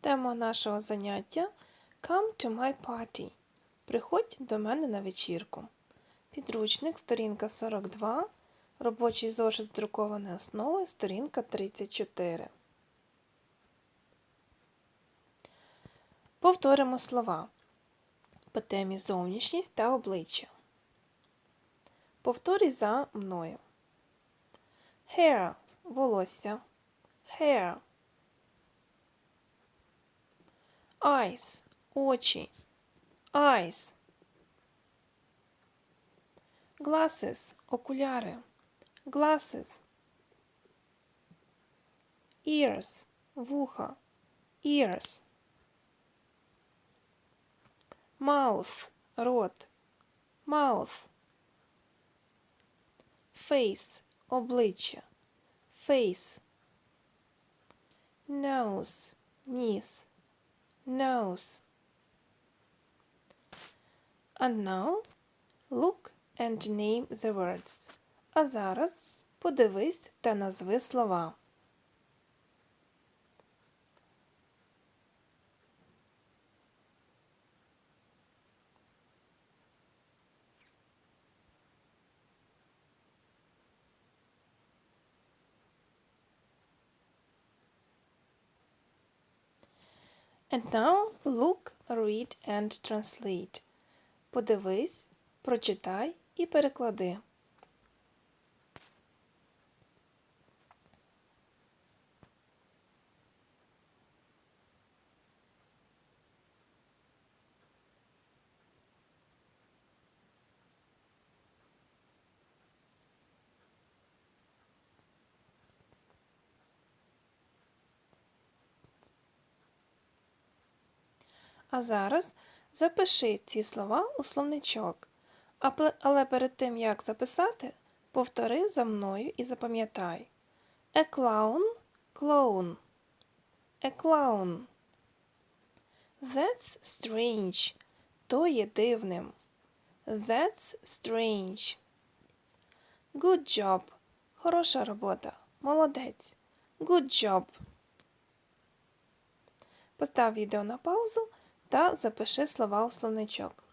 Тема нашого заняття Come to my party. Приходь до мене на вечірку. Підручник, сторінка 42, робочий зошит з друкованою основою, сторінка 34. Повторимо слова по темі зовнішність та обличчя. Повторюй за мною. Hair – волосся. Hair. Eyes – очі. Eyes. Glasses – окуляри. Glasses. Ears – вуха. Ears. Mouth – рот. Mouth. Face – обличчя. Face. Nose – ніс. Nose. And now look and name the words. А зараз подивись та назви слова. And now look, read and translate. Подивись, прочитай і переклади. А зараз запиши ці слова у словничок. Але перед тим, як записати, повтори за мною і запам'ятай. Clown. A clown. That's strange. То є дивним. That's strange. Good job. Хороша робота. Молодець. Good job. Постав відео на паузу та запиши слова у словничок.